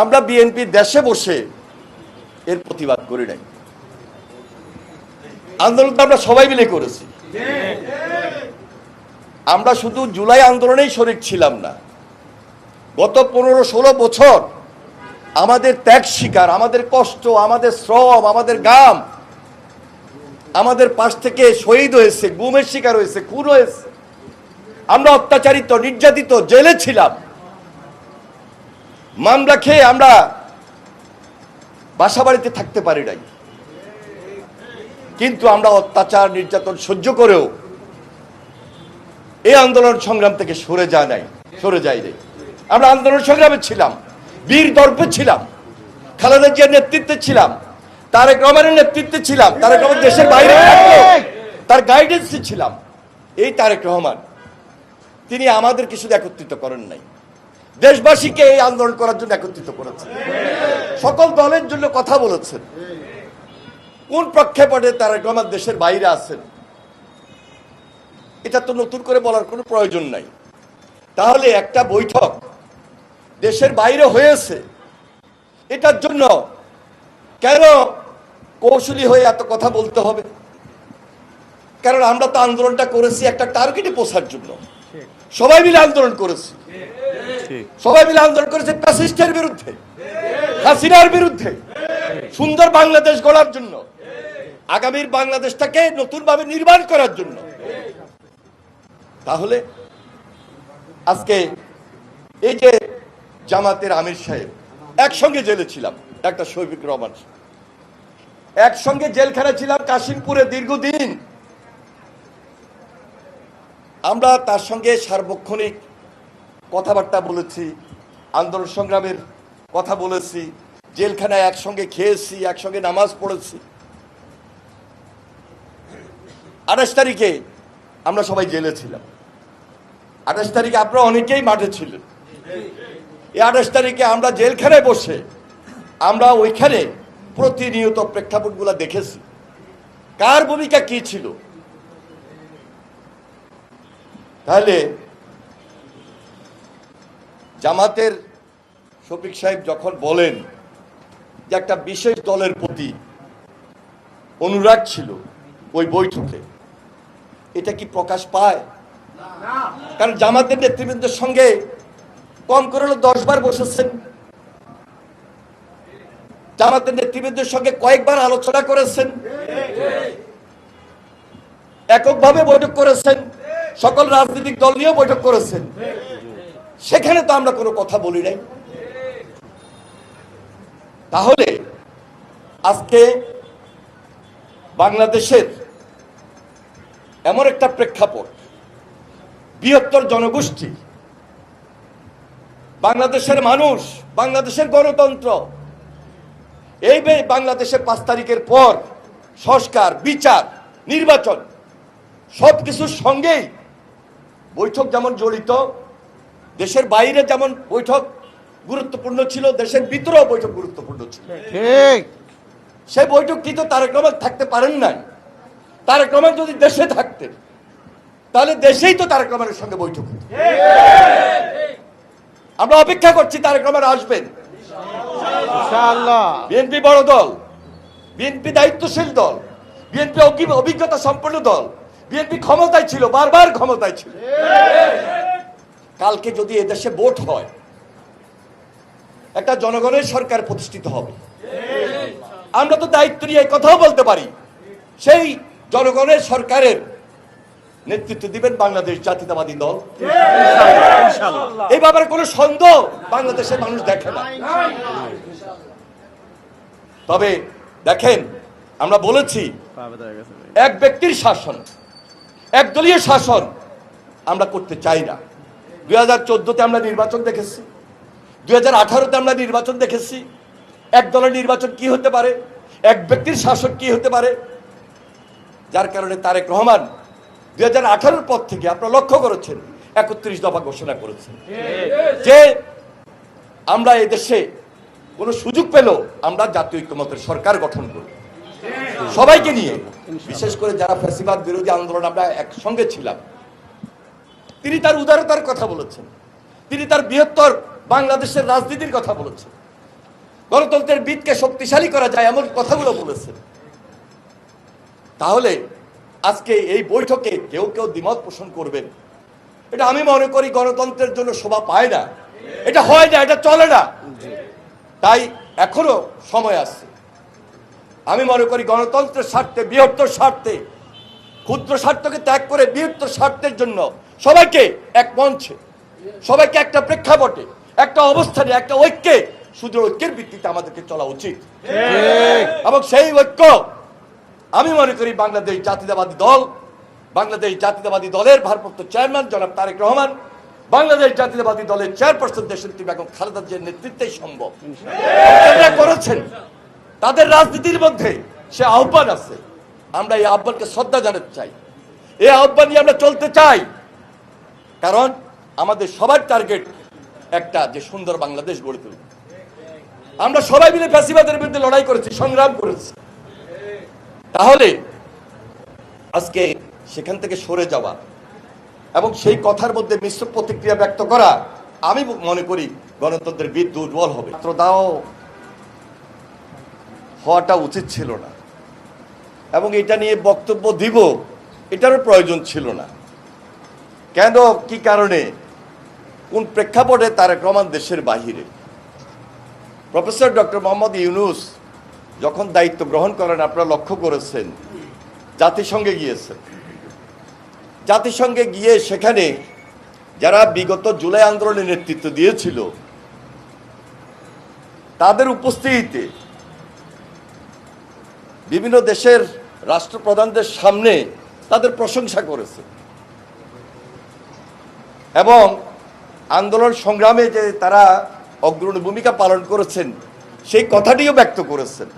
আমরা বিএনপি দেশে বসে এর প্রতিবাদ করি নাই। আন্দোলন তো আমরা সবাই মিলে করেছি। আমরা শুধু জুলাই আন্দোলনেই শরিক ছিলাম না। গত পনেরো ষোলো বছর আমাদের ত্যাগ শিকার, আমাদের কষ্ট, আমাদের শ্রম, আমাদের গাম, আমাদের পাশ থেকে শহীদ হয়েছে, গুমের শিকার হয়েছে, খুন হয়েছে। আমরা অত্যাচারিত, নির্যাতিত, জেলে ছিলাম। মামলা খেয়ে আমরা বাসা বাড়িতে থাকতে পারি নাই। কিন্তু আমরা অত্যাচার, নির্যাতন সহ্য করেও এই আন্দোলন সংগ্রাম থেকে সরে যায় নাই, সরে যায় নাই। আমরা আন্দোলন সংগ্রামে ছিলাম, বীর দর্পে ছিলাম, খালেদা জিয়ার নেতৃত্বে ছিলাম, তারেক রহমানের নেতৃত্বে ছিলাম, তারেক রহমান দেশের বাইরে তার গাইডেন্সে ছিলাম। এই তারেক রহমান, তিনি আমাদেরকে শুধু একত্রিত করেন নাই। দেশবাসীকে এই আন্দোলন করার জন্য একত্রিত করেছেন। সকল দলের জন্য কথা বলেছেন। কোন প্রক্ষেপণে তারেক রহমান দেশের বাইরে আছেন? এটা তো নতুন করে বলার কোনো প্রয়োজন নাই। তাহলে একটা বৈঠক দেশের বাইরে হয়েছে। এটার জন্য কেন কৌশলী হয়ে এত কথা বলতে হবে? কারণ আমরা তো আন্দোলনটা করেছি একটা টার্গেটে পৌঁছার জন্য। সবাই মিলে আন্দোলন করেছি। সবাই মিলে আন্দোলন করেছে প্যাসিস্টের বিরুদ্ধে, হাসিনার বিরুদ্ধে। সুন্দর বাংলাদেশ গড়ার জন্য, আগামীর বাংলাদেশটাকে নতুনভাবে নির্মাণ করার জন্য। তাহলে, আজকে এই যে জামাতের আমির সাহেব, একসঙ্গে জেলে ছিলাম, একটা শৈবিক রহমান একসঙ্গে জেলখানা ছিলাম কাশিমপুরে দীর্ঘদিন। আমরা তার সঙ্গে সার্বক্ষণিক কথাবার্তা বলেছি, আন্দোলন সংগ্রামের কথা বলেছি, জেলখানায় একসঙ্গে খেয়েছি, একসঙ্গে নামাজ পড়েছি। আঠাশ তারিখে আমরা সবাই জেলে ছিলাম। আঠাশ তারিখে আপনারা অনেকেই মাঠে ছিলেন। এই আঠাশ তারিখে আমরা জেলখানায় বসে আমরা ওইখানে প্রতিনিয়ত প্রেক্ষাপটগুলো দেখেছি। কার ভূমিকা কি ছিল? তাহলে জামাতের শফিক সাহেব যখন বলেন যে একটা বিশেষ দলের প্রতি অনুরাগ ছিল ওই বৈঠকে, এটা কি প্রকাশ পায়? কারণ জামাতের নেতৃবৃন্দের সঙ্গে কম করে হলো দশ বার বসেছেন। জামাতের নেতৃবৃন্দের সঙ্গে কয়েকবার আলোচনা করেছেন। এককভাবে বৈঠক করেছেন। সকল রাজনৈতিক দল নিয়েও বৈঠক করেছেন। সেখানে তো আমরা কোনো কথা বলি নাই। তাহলে আজকে বাংলাদেশের এমন একটা প্রেক্ষাপট, বৃহত্তর জনগোষ্ঠী, বাংলাদেশের মানুষ, বাংলাদেশের গণতন্ত্র, এই বাংলাদেশের পাঁচ তারিখের পর সংস্কার, বিচার, নির্বাচন সব কিছুর সঙ্গেই বৈঠক যেমন জড়িত দেশের বাইরে যেমন বৈঠক গুরুত্বপূর্ণ ছিল দেশের ভিতরেও বৈঠক গুরুত্বপূর্ণ ছিল। ঠিক। সেই বৈঠকটি তো তারেক রহমান থাকতে পারেন নাই। তারেক রহমান যদি দেশে থাকতেন তাহলে দেশেই তো তারেক রহমানের সঙ্গে বৈঠক হতো। আমরা অপেক্ষা করছি তারেক রহমান আসবেন। বিএনপি বড় দল বিএনপি দায়িত্বশীল দল বিএনপি অভিজ্ঞতা সম্পন্ন দল বিএনপি ক্ষমতায় ছিল বারবার ক্ষমতায় ছিল। কালকে যদি এদেশে ভোট হয় একটা জনগণের সরকার প্রতিষ্ঠিত হবে। আমরা তো দায়িত্ব নিয়ে এই কথাও বলতে পারি। সেই জনগণের সরকারের নেতৃত্ব দিবেন বাংলাদেশ জাতীয়তাবাদী দল। এই ব্যাপারে কোনো সন্দেহ বাংলাদেশের মানুষ দেখে না। তবে দেখেন আমরা বলেছি এক ব্যক্তির শাসন একদলীয় শাসন আমরা করতে চাই না। দুই হাজার আমরা নির্বাচন দেখেছি। দুই হাজার আঠারোতে আমরা নির্বাচন দেখেছি। এক দলের নির্বাচন কি হতে পারে? এক ব্যক্তির শাসক কি হতে পারে? যার কারণে তারেক রহমান দুই হাজার আঠারোর পর থেকে আপনারা লক্ষ্য করেছেন, একত্রিশ দফা ঘোষণা করেছেন। যে আমরা এদেশে কোনো সুযোগ পেল, আমরা জাতীয় ঐক্যমতের সরকার গঠন করব। সবাইকে নিয়ে, বিশেষ করে যারা ফ্যাসিবাদ বিরোধী আন্দোলন, আমরা একসঙ্গে ছিলাম। তিনি তার উদারতার কথা বলেছেন। তিনি তার বৃহত্তর বাংলাদেশের রাজনীতির কথা বলেছেন। গণতন্ত্রের বিদকে শক্তিশালী করা যায় এমন কথাগুলো বলেছেন। তাহলে আজকে এই বৈঠকে কেউ কেউ দ্বিমত পোষণ করবেন। এটা আমি মনে করি গণতন্ত্রের জন্য শোভা পায় না। এটা হয় না, এটা চলে না। তাই এখনও সময় আছে। আমি মনে করি গণতন্ত্রের স্বার্থে, বৃহত্তর স্বার্থে ক্ষুদ্র স্বার্থকে ত্যাগ করে বৃহত্তর স্বার্থের জন্য সবাইকে এক মঞ্চে সবাইকে একটা প্রেক্ষাপটে একটা অবস্থানে একটা ঐক্যে শুধু ঐক্যের ভিত্তিতে আমাদেরকে চলা উচিত। এবং সেই ঐক্য আমি মনে করি বাংলাদেশ জাতীয়তাবাদী দল বাংলাদেশ জাতীয়তাবাদী দলের ভারপ্রাপ্ত চেয়ারম্যান জনাব তারেক রহমান বাংলাদেশ জাতীয়তাবাদী দলের চেয়ারপারসন দেশনেত্রী বেগম খালেদা জিয়ার নেতৃত্বেই সম্ভব। করেছেন তাদের রাজনীতির মধ্যে সে আহ্বান আছে। আমরা এই আহ্বানকে শ্রদ্ধা জানাতে চাই। এই আহ্বান নিয়ে আমরা চলতে চাই। কারণ আমাদের সবার টার্গেট একটা যে সুন্দর বাংলাদেশ গড়ে তুলব আমরা সবাই মিলে ফ্যাসিবাদের বিরুদ্ধে লড়াই করেছি, সংগ্রাম করেছি। তাহলে আজকে সেখান থেকে সরে যাওয়া এবং সেই কথার মধ্যে মিশ্র প্রতিক্রিয়া ব্যক্ত করা, আমি মনে করি গণতন্ত্রের বিদ দুর্বল হবে। দাও, হওয়াটা উচিত ছিল না। এবং এটা নিয়ে বক্তব্য দিব, এটারও প্রয়োজন ছিল না। কেন, কি কারণে? কোন প্রেক্ষাপটে তারেক রহমান দেশের বাহিরে? প্রফেসর ডক্টর মোহাম্মদ ইউনুস যখন দায়িত্ব গ্রহণ করেন, আপনারা লক্ষ্য করেছেন, জাতিসংঘে গিয়েছেন জাতিসংঘে গিয়ে সেখানে যারা বিগত জুলাই আন্দোলনে নেতৃত্ব দিয়েছিল, তাদের উপস্থিতিতে বিভিন্ন দেশের রাষ্ট্রপ্রধানদের সামনে তাদের প্রশংসা করেছে। এবং আন্দোলন সংগ্রামে যে তারা অগ্রণী ভূমিকা পালন করেছেন, সেই কথাটিও ব্যক্ত করেছেন।